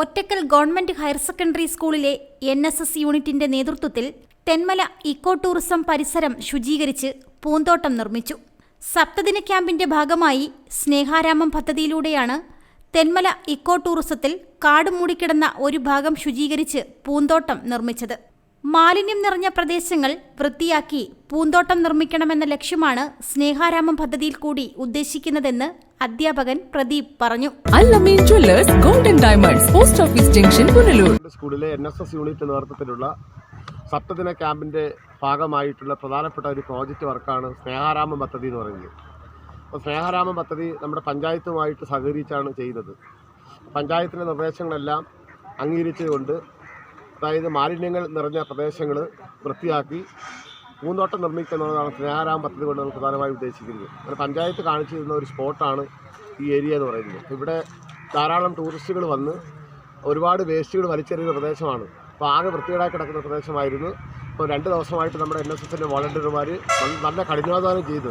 ഒറ്റക്കൽ government higher secondary സ്കൂളിലെ N S S യൂണിറ്റിന്റെ നേതൃത്വത്തിൽ തെന്മല ഇക്കോ ടൂറിസം പരിസരം ശുചീകരിച്ച് പൂന്തോട്ടം നിർമ്മിച്ചു. സപ്തദിന ക്യാമ്പിന്റെ ഭാഗമായി സ്നേഹാരാമം പദ്ധതിയിലൂടെയാണ് തെന്മല ഇക്കോ ടൂറിസത്തിൽ കാട് മൂടിക്കിടന്ന ഒരു ഭാഗം ശുചീകരിച്ച് പൂന്തോട്ടം നിർമ്മിച്ചത്. മാലിന്യം നിറഞ്ഞ പ്രദേശങ്ങൾ വൃത്തിയാക്കി പൂന്തോട്ടം നിർമ്മിക്കണമെന്ന ലക്ഷ്യമാണ് സ്നേഹാരാമം പദ്ധതിയിൽ കൂടി ഉദ്ദേശിക്കുന്നതെന്ന് അധ്യാപകൻ പ്രദീപ് പറഞ്ഞു. Jewellers golden diamonds post office junction Punalur. സ്കൂളിലെ എൻ എസ് എസ് യൂണിറ്റ് നേതൃത്വത്തിലുള്ള സപ്തദിന ക്യാമ്പിന്റെ ഭാഗമായിട്ടുള്ള പ്രധാനപ്പെട്ട ഒരു പ്രോജക്റ്റ് വർക്കാണ് സ്നേഹാരാമം പദ്ധതി എന്ന് പറയുന്നത്. അപ്പോൾ സ്നേഹാരാമം പദ്ധതി നമ്മുടെ പഞ്ചായത്തുമായിട്ട് സഹകരിച്ചാണ് ചെയ്യുന്നത് പഞ്ചായത്തിന്റെ നിർദ്ദേശങ്ങളെല്ലാം അംഗീകരിച്ചുകൊണ്ട് അതായത് മാലിന്യങ്ങൾ നിറഞ്ഞ പ്രദേശങ്ങൾ വൃത്തിയാക്കി പൂന്തോട്ടം നിർമ്മിക്കുന്നതാണ് സ്നേഹാരാം പദ്ധതി കൊണ്ട് നമ്മൾ പ്രധാനമായി ഉദ്ദേശിക്കുന്നത് അങ്ങനെ പഞ്ചായത്ത് കാണിച്ചു തരുന്ന ഒരു സ്പോട്ടാണ് ഈ ഏരിയ എന്ന് പറയുന്നത്. ഇവിടെ ധാരാളം ടൂറിസ്റ്റുകൾ വന്ന് ഒരുപാട് വേസ്റ്റുകൾ വലിച്ചെറിയുന്ന പ്രദേശമാണ്. അപ്പോൾ ആകെ വൃത്തികേടായി കിടക്കുന്ന പ്രദേശമായിരുന്നു. ഇപ്പോൾ രണ്ട് ദിവസമായിട്ട് നമ്മുടെ എൻ എസ് എസിന്റെ വോളണ്ടിയർമാർ നല്ല കഠിനാധ്വാനം ചെയ്ത്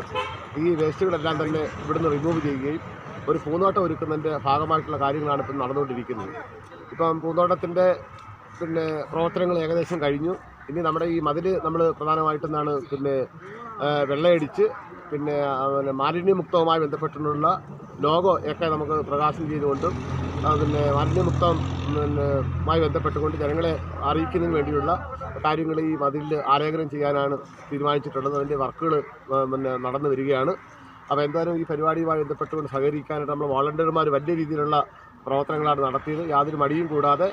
ഈ വേസ്റ്റുകളെല്ലാം തന്നെ ഇവിടുന്ന് റിമൂവ് ചെയ്യുകയും ഒരു പൂന്തോട്ടം ഒരുക്കുന്നതിന്റെ ഭാഗമായിട്ടുള്ള കാര്യങ്ങളാണ് ഇപ്പം നടന്നുകൊണ്ടിരിക്കുന്നത്. ഇപ്പം പൂന്തോട്ടത്തിന്റെ പിന്നെ പ്രവർത്തനങ്ങൾ ഏകദേശം കഴിഞ്ഞു. ഇനി നമ്മുടെ ഈ മതിൽ നമ്മൾ പ്രധാനമായിട്ടും എന്താണ് പിന്നെ വെള്ളയടിച്ച് പിന്നെ മാലിന്യമുക്തവുമായി ബന്ധപ്പെട്ടുള്ള ലോഗോ ഒക്കെ നമുക്ക് പ്രകാശനം ചെയ്തുകൊണ്ടും പിന്നെ മാലിന്യമുക്തം പിന്നെ മായി ബന്ധപ്പെട്ടുകൊണ്ട് ജനങ്ങളെ അറിയിക്കുന്നതിന് വേണ്ടിയുള്ള കാര്യങ്ങൾ ഈ മതിലിൽ ആലേഖനം ചെയ്യാനാണ് തീരുമാനിച്ചിട്ടുള്ളത്. അതിന്റെ വർക്കുകൾ പിന്നെ നടന്നു വരികയാണ്. അപ്പോൾ എന്തായാലും ഈ പരിപാടിയുമായി ബന്ധപ്പെട്ടുകൊണ്ട് സഹകരിക്കാനായിട്ട് നമ്മൾ വോളണ്ടിയർമാർ വലിയ രീതിയിലുള്ള പ്രവർത്തനങ്ങളാണ് നടത്തിയത്. യാതൊരു മടിയും കൂടാതെ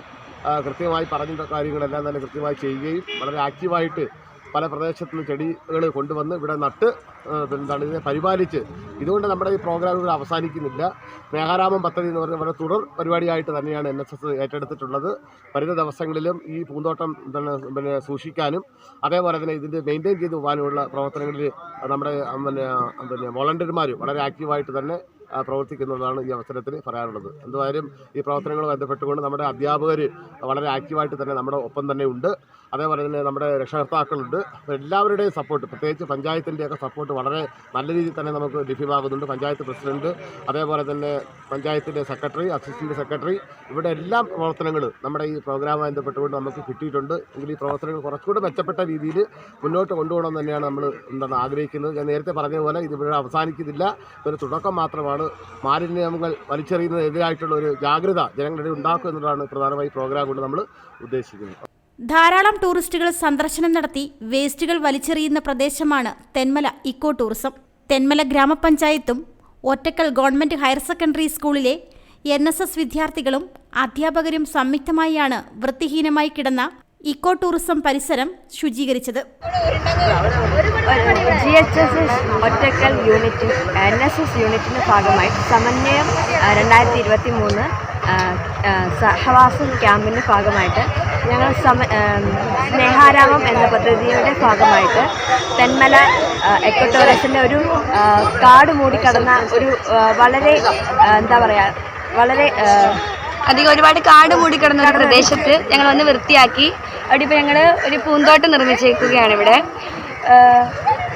കൃത്യമായി പറഞ്ഞ കാര്യങ്ങളെല്ലാം തന്നെ കൃത്യമായി ചെയ്യുകയും വളരെ ആക്റ്റീവായിട്ട് പല പ്രദേശത്തു ചെടികൾ കൊണ്ടുവന്ന് ഇവിടെ നട്ട് എന്താണ് ഇതിനെ പരിപാലിച്ച്. ഇതുകൊണ്ട് നമ്മുടെ ഈ പ്രോഗ്രാം ഇവിടെ അവസാനിക്കുന്നില്ല. മേഘാരാമം പദ്ധതി എന്ന് പറഞ്ഞാൽ വളരെ തുടർ പരിപാടിയായിട്ട് തന്നെയാണ് എൻ എസ് എസ് ഏറ്റെടുത്തിട്ടുള്ളത്. വരുന്ന ദിവസങ്ങളിലും ഈ പൂന്തോട്ടം എന്താണ് പിന്നെ സൂക്ഷിക്കാനും അതേപോലെ തന്നെ ഇതിന്റെ മെയിന്റെയിൻ ചെയ്ത് പോകാനുമുള്ള പ്രവർത്തനങ്ങളിൽ നമ്മുടെ പിന്നെ പിന്നെ വോളണ്ടിയർമാർ വളരെ ആക്റ്റീവായിട്ട് തന്നെ പ്രവർത്തിക്കുന്നതാണ് ഈ അവസരത്തിൽ പറയാനുള്ളത്. എന്തായാലും ഈ പ്രവർത്തനങ്ങൾ ബന്ധപ്പെട്ടുകൊണ്ട് നമ്മുടെ അധ്യാപകർ വളരെ ആക്റ്റീവായിട്ട് തന്നെ നമ്മുടെ ഒപ്പം തന്നെ ഉണ്ട്. അതേപോലെ തന്നെ നമ്മുടെ രക്ഷകർത്താക്കളുണ്ട്. എല്ലാവരുടെയും സപ്പോർട്ട് പ്രത്യേകിച്ച് പഞ്ചായത്തിന്റെയൊക്കെ സപ്പോർട്ട് വളരെ നല്ല രീതിയിൽ തന്നെ നമുക്ക് ലഭ്യമാകുന്നുണ്ട്. പഞ്ചായത്ത് പ്രസിഡന്റ് അതേപോലെ തന്നെ പഞ്ചായത്തിന്റെ സെക്രട്ടറി അസിസ്റ്റന്റ് സെക്രട്ടറി. ഇവിടെ എല്ലാ പ്രവർത്തനങ്ങളും നമ്മുടെ ഈ പ്രോഗ്രാമുമായി ബന്ധപ്പെട്ടുകൊണ്ട് നമുക്ക് കിട്ടിയിട്ടുണ്ട്. എങ്കിൽ ഈ പ്രവർത്തനങ്ങൾ കുറച്ചുകൂടെ മെച്ചപ്പെട്ട രീതിയിൽ മുന്നോട്ട് കൊണ്ടുപോകണം തന്നെയാണ് നമ്മൾ എന്താണ് ആഗ്രഹിക്കുന്നത്. ഞാൻ നേരത്തെ പറഞ്ഞ പോലെ ഇത് ഇവിടെ അവസാനിക്കുന്നില്ല. ഒരു തുടക്കം മാത്രമാണ്. മാലിന്യങ്ങൾ വലിച്ചെറിയുന്നതിനെതിരായിട്ടുള്ള ഒരു ജാഗ്രത ജനങ്ങളുടെ ഉണ്ടാക്കുക എന്നുള്ളതാണ് പ്രധാനമായി പ്രോഗ്രാം കൊണ്ട് നമ്മൾ ഉദ്ദേശിക്കുന്നത്. ധാരാളം ടൂറിസ്റ്റുകൾ സന്ദർശനം നടത്തി വേസ്റ്റുകൾ വലിച്ചെറിയുന്ന പ്രദേശമാണ് തെന്മല ഇക്കോ ടൂറിസം. തെന്മല ഗ്രാമപഞ്ചായത്തും ഒറ്റക്കൽ ഗവൺമെന്റ് ഹയർ സെക്കൻഡറി സ്കൂളിലെ എൻ എസ് എസ് വിദ്യാർത്ഥികളും അധ്യാപകരും സംയുക്തമായാണ് വൃത്തിഹീനമായി കിടന്ന ഇക്കോ ടൂറിസം പരിസരം ശുചീകരിച്ചത്. G H S S Ottakkal unit N S S യൂണിറ്റിന്റെ ഭാഗമായി സമന്വയം രണ്ടായിരത്തി ഇരുപത്തി മൂന്ന് സഹവാസം ക്യാമ്പിന്റെ ഭാഗമായിട്ട് ഞങ്ങൾ സമ സ്നേഹാരാമം എന്ന പദ്ധതിയുടെ ഭാഗമായിട്ട് തെന്മല എക്കോ ടൂറിസത്തിന്റെ ഒരു കാട് മൂടിക്കടന്ന ഒരു വളരെ എന്താ പറയുക വളരെ അധികം ഒരുപാട് കാട് മൂടിക്കിടന്ന ഒരു പ്രദേശത്ത് ഞങ്ങൾ വന്ന് വൃത്തിയാക്കി. അവിടെ ഇപ്പോൾ ഞങ്ങൾ ഒരു പൂന്തോട്ടം നിർമ്മിച്ചേക്കുകയാണ് ഇവിടെ.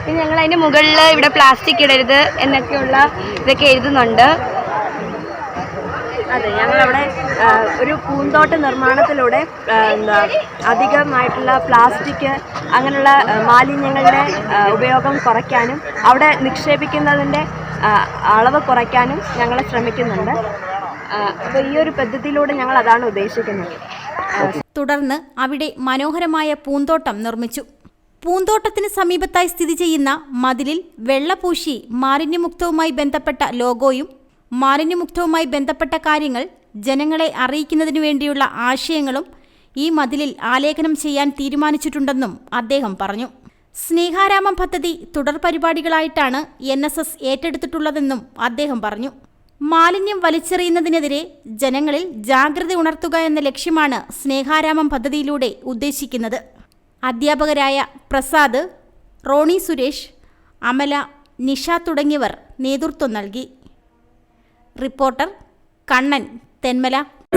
പിന്നെ ഞങ്ങൾ അതിന്റെ മുകളിൽ ഇവിടെ പ്ലാസ്റ്റിക് ഇടരുത് എന്നൊക്കെയുള്ള ഇതൊക്കെ എഴുതുന്നുണ്ട്. അതെ ഞങ്ങളവിടെ ഒരു പൂന്തോട്ട നിർമ്മാണത്തിലൂടെ എന്താ അധികമായിട്ടുള്ള പ്ലാസ്റ്റിക് അങ്ങനെയുള്ള മാലിന്യങ്ങളുടെ ഉപയോഗം കുറയ്ക്കാനും അവിടെ നിക്ഷേപിക്കുന്നതിന്റെ അളവ് കുറയ്ക്കാനും ഞങ്ങൾ ശ്രമിക്കുന്നുണ്ട്. അപ്പോൾ ഈ ഒരു പദ്ധതിയിലൂടെ ഞങ്ങൾ അതാണ് ഉദ്ദേശിക്കുന്നത്. തുടർന്ന് അവിടെ മനോഹരമായ പൂന്തോട്ടം നിർമ്മിച്ചു. പൂന്തോട്ടത്തിന് സമീപത്തായി സ്ഥിതി ചെയ്യുന്ന മതിലിൽ വെള്ളപൂശി മാലിന്യമുക്തവുമായി ബന്ധപ്പെട്ട ലോഗോയും മാലിന്യമുക്തവുമായി ബന്ധപ്പെട്ട കാര്യങ്ങൾ ജനങ്ങളെ അറിയിക്കുന്നതിനു വേണ്ടിയുള്ള ആശയങ്ങളും ഈ മതിലിൽ ആലേഖനം ചെയ്യാൻ തീരുമാനിച്ചിട്ടുണ്ടെന്നും അദ്ദേഹം പറഞ്ഞു. സ്നേഹാരാമം പദ്ധതി തുടർ പരിപാടികളായിട്ടാണ് എൻ എസ് എസ് ഏറ്റെടുത്തിട്ടുള്ളതെന്നും അദ്ദേഹം പറഞ്ഞു. മാലിന്യം വലിച്ചെറിയുന്നതിനെതിരെ ജനങ്ങളിൽ ജാഗ്രത ഉണർത്തുക എന്ന ലക്ഷ്യമാണ് സ്നേഹാരാമം പദ്ധതിയിലൂടെ ഉദ്ദേശിക്കുന്നത്. അധ്യാപകരായ പ്രസാദ് റോണി സുരേഷ് അമല നിഷ തുടങ്ങിയവർ നേതൃത്വം നൽകി. റിപ്പോർട്ടർ കണ്ണൻ തെന്മല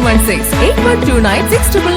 716 8129